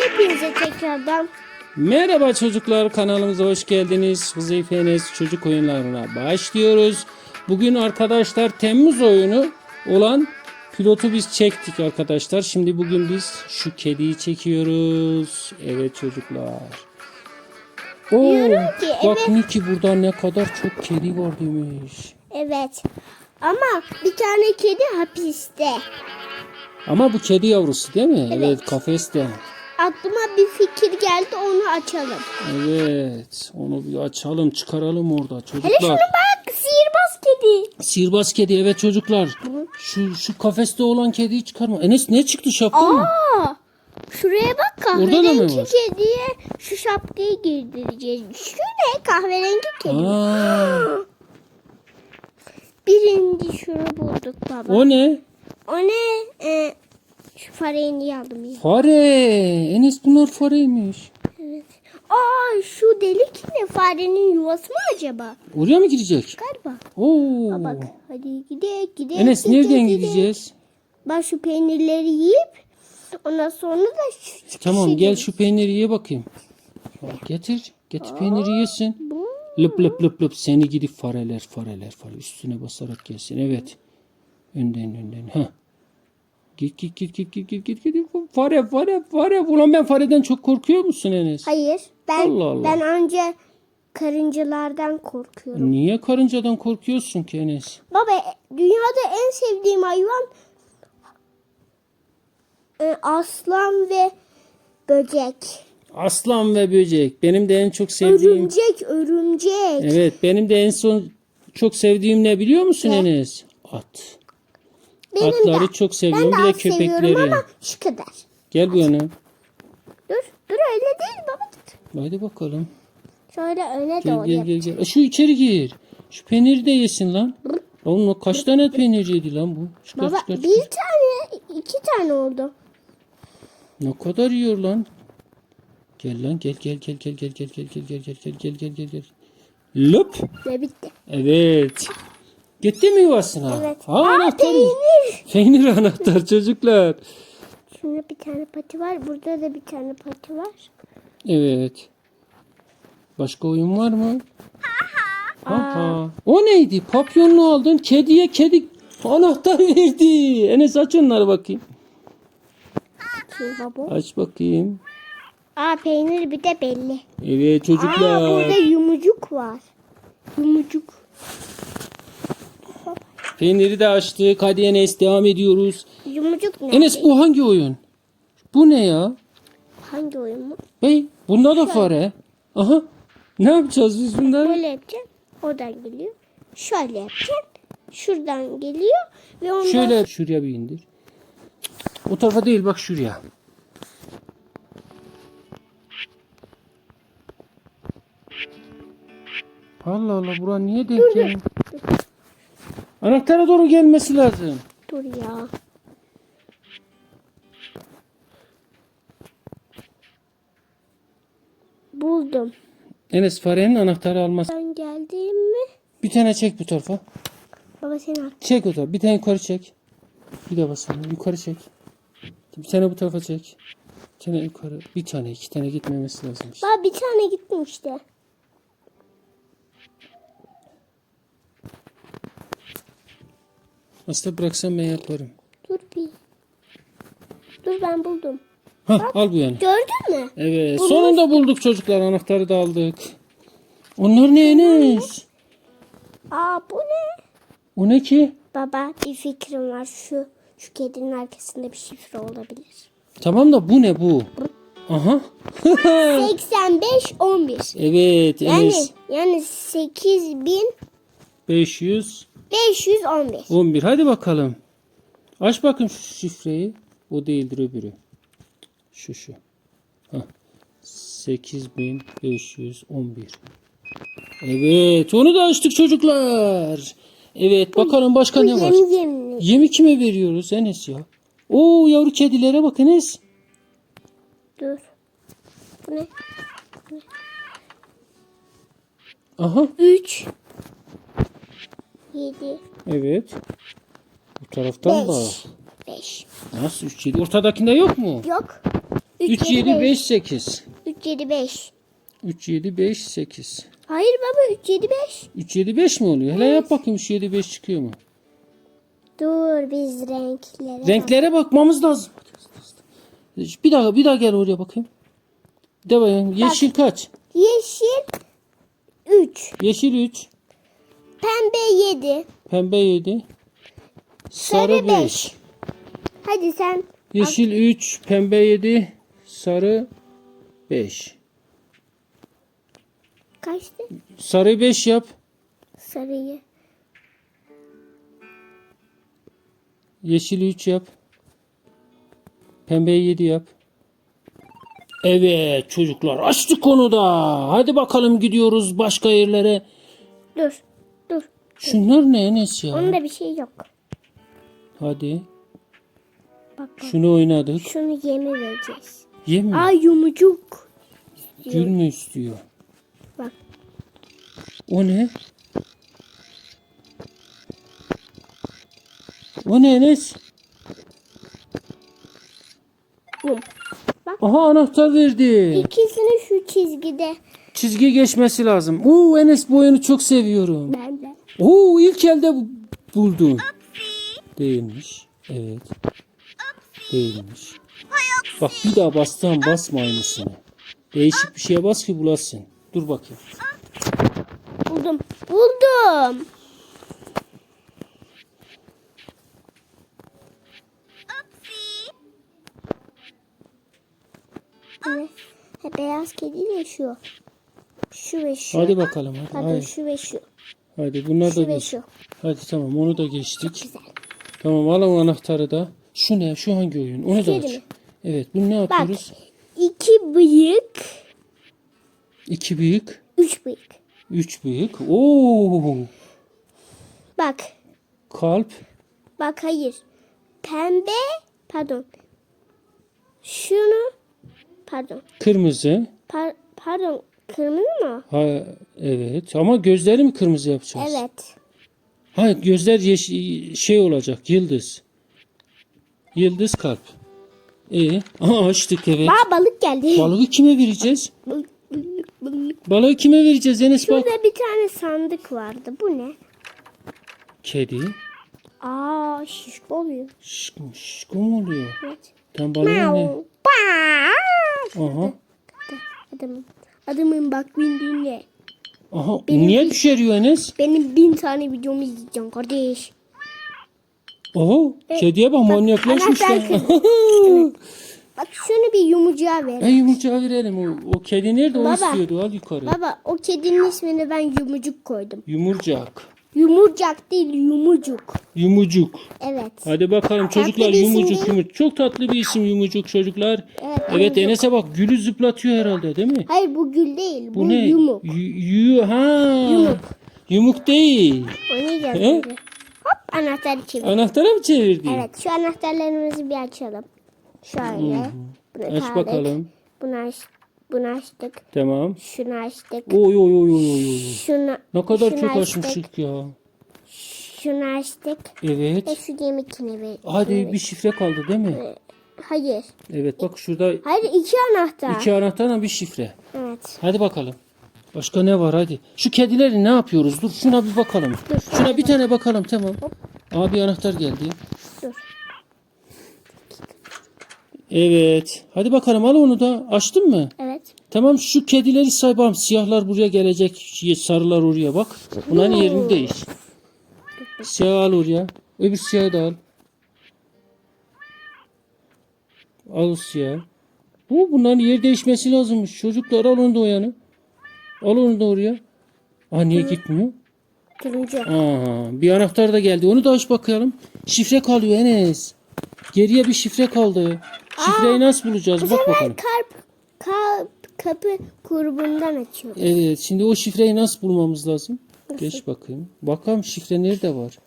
Hepinize tekrardan Merhaba çocuklar kanalımıza hoş geldiniz. Enes çocuk oyunlarına başlıyoruz. Bugün arkadaşlar Temmuz oyunu olan pilotu biz çektik arkadaşlar. Şimdi bugün biz şu kediyi çekiyoruz. Evet çocuklar. Oo, Diyorum ki, bak evet. Niki burada ne kadar çok kedi var demiş. evet. Ama bir tane kedi hapiste. Ama bu kedi yavrusu değil mi? Evet. evet kafeste. Aklıma bir fikir geldi onu açalım. Evet. Onu bir açalım çıkaralım orada Hele çocuklar. şunu bak sihirbaz kedi. Sihirbaz kedi evet çocuklar. Şu şu kafeste olan kediyi çıkarma. Enes ne çıktı şapka mı? Aa, şuraya bak mı kahverengi kediye şu şapkayı giydireceğiz. Şu ne kahverengi kedi. Aa, Birinci şunu bulduk baba. o ne? O ne? Ee, şu fareyi niye aldım ya? Fare. Enes bunlar fareymiş. Evet. Aa şu delik ne? Farenin yuvası mı acaba? Oraya mı girecek? Galiba. Oo. Aa, bak hadi gidelim gidelim. Enes gidelim, nereden gidelim. gideceğiz? Ben şu peynirleri yiyip ondan sonra da şu çıkışı Tamam gel şu peyniri ye bakayım. Ya Getir. Getir peyniri yesin. Lıp lıp lıp lıp seni gidip fareler fareler fare üstüne basarak gelsin. Evet. Önden önden. Ha. Git git git git git git git git. Fare fare fare. Ulan ben fareden çok korkuyor musun Enes? Hayır. Ben Allah Allah. ben önce karıncalardan korkuyorum. Niye karıncadan korkuyorsun ki Enes? Baba dünyada en sevdiğim hayvan e, aslan ve böcek. Aslan ve böcek. Benim de en çok sevdiğim. Örümcek, örümcek. Evet benim de en son çok sevdiğim ne biliyor musun Ne? Enes? At. Benim Atları de. çok Ben seviyorum. de Bir de az seviyorum köpekleri. ama şu kadar. Gel bu yana. Dur, dur öyle değil baba. Hadi bakalım. Şöyle öne Gel doğru gel gel gel. E, Şu içeri gir. Şu peyniri de yesin lan. Oğlum kaç tane peynir yedi lan bu? Çıkar Baba çıkar bir çıkar. tane, iki tane oldu. Ne kadar yiyor lan? Gel lan gel gel gel gel gel gel gel gel gel gel gel gel gel gel gel. Löp. Ve bitti. Evet. Gitti mi yuvasına? Evet. Aa, Aa, anahtar. peynir. Peynir anahtar çocuklar. Şurada bir tane pati var. Burada da bir tane pati var. Evet. Başka oyun var mı? Aha. O neydi? Papyonlu aldın. Kediye kedi anahtar verdi. Enes aç onları bakayım. Şimdi baba. Aç bakayım. Aa peynir bir de belli. Evet Aa çocuklar. burada yumucuk var. Yumucuk. Peyniri de açtık. Hadi Enes devam ediyoruz. Yumucuk ne? Enes bu hangi oyun? Bu ne ya? Hangi oyun mu? Bey bunda da fare. Aha. Ne yapacağız biz bunları? Böyle yapacağım. Oradan geliyor. Şöyle yapacağım. Şuradan geliyor. Ve ondan Şöyle şuraya bir indir. O tarafa değil bak şuraya. Allah Allah bura niye denk gelmiyor? Anahtara doğru gelmesi lazım. dur ya. Buldum. Enes farenin anahtarı alması. Ben geldim mi? Bir tane çek bu tarafa. Baba sen at. Çek o tarafa. Bir tane yukarı çek. Bir de basalım. Yukarı çek. Bir tane bu tarafa çek. Bir tane yukarı. Bir tane iki tane gitmemesi lazım. işte. Baba bir tane gittim Aslında bıraksam ben yaparım. Dur bir. Dur ben buldum. Hah al bu yana. Gördün mü? Evet. Sonunda bulduk çocuklar. Anahtarı da aldık. Onlar ne Enes? Aa bu ne? O ne ki? Baba bir fikrim var. Şu şu kedinin arkasında bir şifre olabilir. Tamam da bu ne bu? Aha. 85 11. evet Yani Enes. yani 8511. 511. Hadi bakalım. Aç bakayım şu şifreyi. O değildir öbürü. Şu şu. Hah. 8511. Evet onu da açtık çocuklar. Evet bakalım başka ne var? Yeni yeni. Yemi kime veriyoruz Enes ya? Oo yavru kedilere bak Enes. Dur. Bu ne? Aha 3 7 evet. Bu taraftan da. 5 5. Nasıl 3 7? Ortadakinde yok mu? Yok. 3, 7, 5, 8. 3, 7, 5. 3, 7, 5, 8. Hayır baba 3, 7, 5. 3, 7, 5 mi oluyor? Hele yap bakayım 3, 7, 5 çıkıyor mu? Dur biz renklere. Renklere bakmamız lazım. Bir daha bir daha gel oraya bakayım. De bakayım. Yeşil kaç? Yeşil 3. Yeşil 3, Pembe 7. pembe 7, sarı Sarı 5. beş. Hadi sen Yeşil 3, pembe 7, sarı 5. kaçtı? Sarı 5 yap. Sarıyı. Yeşil 3 yap. Pembe 7 yap. Evet çocuklar açtık onu da. Hadi bakalım gidiyoruz başka yerlere. Dur. Şunlar ne Enes ya? Onda bir şey yok. Hadi. Bak bak. Şunu oynadık. Şunu yeme vereceğiz. Yem mi? Ay yumuşak. Gül mü istiyor? Bak. O ne? O ne Enes? Bum. Aha anahtar verdi. İkisini şu çizgide. Çizgi geçmesi lazım. Oo Enes bu oyunu çok seviyorum. Ben. Oo ilk elde bu- buldun. Değilmiş. Evet. Değilmiş. Bak bir daha bastan basma aynısını. Değişik bir şeye bas ki bulasın. Dur bakayım. Buldum. Buldum. Ha, beyaz kedi de şu. Şu ve şu. Hadi bakalım hadi. Hayır. şu ve şu. Hadi bunlar da şu. Hadi tamam onu da geçtik. Güzel. Tamam al o anahtarı da. Şu ne? Şu hangi oyun? Onu da aç. Evet bunu ne Bak. yapıyoruz? İki bıyık. İki büyük. Üç bıyık. Üç büyük. Oo. Bak. Kalp. Bak hayır. Pembe. Pardon. Şunu. Pardon. Kırmızı. Par- pardon. Kırmızı mı? Ha evet ama gözleri mi kırmızı yapacağız? Evet. Hayır gözler yeş- şey olacak yıldız. Yıldız kalp. E, aha açtık evet. Aa balık geldi. Balığı kime vereceğiz? Balık, balık, balık. Balığı kime vereceğiz Enes bak. Şurada bir tane sandık vardı. Bu ne? Kedi. Aa şişko oluyor. Şşko, şşko mu oluyor? Evet. Tam balığı ne? Aha. Adamım. Adamın bak bindiğinde. Aha. Niye düşeriyor Enes? Benim bin tane videomu izleyeceğim kardeş. Oho. Kediye bak manyaklaşmış anahtar lan. Bak şunu bir yumurcuğa ver. En yumurcağı verelim. O, o kedi nerede? O Baba. istiyordu. Al yukarı. Baba o kedinin ismini ben yumucuk koydum. Yumurcak. Yumurcak değil yumucuk. Yumucuk. Evet. Hadi bakalım çocuklar isim yumucuk yumucuk. Çok tatlı bir isim yumurcuk çocuklar. Evet, Evet yumucuk. Enes'e bak gülü zıplatıyor herhalde değil mi? Hayır bu gül değil. Bu, Bu ne? yumuk. Y- yu- ha. Yumuk. Yumuk değil. He? şimdi. Hop anahtarı çevir. Anahtara mı çevirdi? Evet şu anahtarlarımızı bir açalım. Şöyle. Bunu Aç bakalım. Bunu, aç, bunu açtık. Tamam. Şunu açtık. Oy oy oy oy oy. Şunu, Ne kadar şunu çok açtık. açmıştık ya. Şunu açtık. Ve Evet. şu yemekini ver. Hadi bir şifre kaldı değil mi? Hayır. Evet bak şurada Hayır iki anahtar. iki anahtarla bir şifre. Evet. Hadi bakalım. Başka ne var hadi. Şu kedileri ne yapıyoruz? Dur şuna bir bakalım. Şuna bir tane bakalım tamam. Abi anahtar geldi. Dur. Evet. Hadi bakalım al onu da. Açtın mı? Evet. Tamam şu kedileri say bakalım. Siyahlar buraya gelecek. Sarılar oraya bak. Bunların yerini değiş. Siyah al oraya. Öbür siyahı da al. Al o siyahı. Bu bunların yer değişmesi lazımmış. Çocuklar al onu da o yana. Al onu da oraya. Aa niye gitmiyor? Turuncu. Aa, bir anahtar da geldi. Onu da aç bakalım. Şifre kalıyor Enes. Geriye bir şifre kaldı. Şifreyi nasıl bulacağız? Bak bakalım. Kalp, kalp kapı grubundan açıyor. Evet. Şimdi o şifreyi nasıl bulmamız lazım? Geç bakayım. Bakalım şifre nerede var?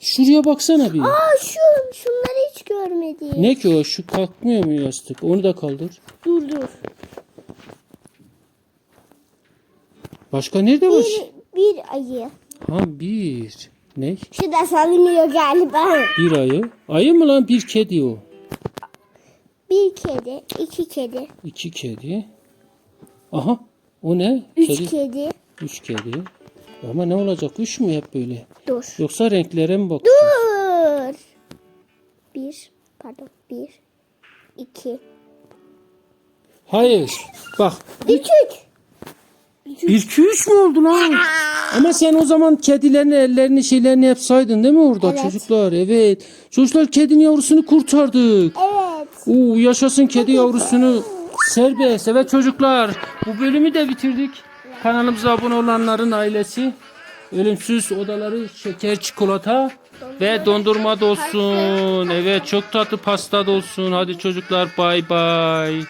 Şuraya baksana bir. Aa şu şunları hiç görmedim. Ne ki o? Şu kalkmıyor mu yastık? Onu da kaldır. Dur dur. Başka nerede var? Bir, bir ayı. Ha bir. Ne? Şu da salınıyor galiba. Bir ayı. Ayı mı lan? Bir kedi o. Bir Bir kedi, iki kedi, iki kedi. Aha o ne? üç Kedi- kedi. Üç kedi. Ama ne olacak? Üç mü hep böyle? Dur. Yoksa renklere mi bakacağız? Dur. Bir, pardon, bir, iki, Hayır. Bak üç, üç. 1 2 3 mü oldu lan? Ama sen o zaman kedilerin ellerini şeylerini hep saydın değil mi orada Evet. çocuklar? Evet. Çocuklar kedinin yavrusunu kurtardık. Evet. Oo yaşasın kedi yavrusunu serbest. Evet çocuklar bu bölümü de bitirdik. Kanalımıza abone olanların ailesi ölümsüz odaları şeker çikolata ve dondurma da olsun. Evet çok tatlı pasta da olsun. Hadi çocuklar bay bay.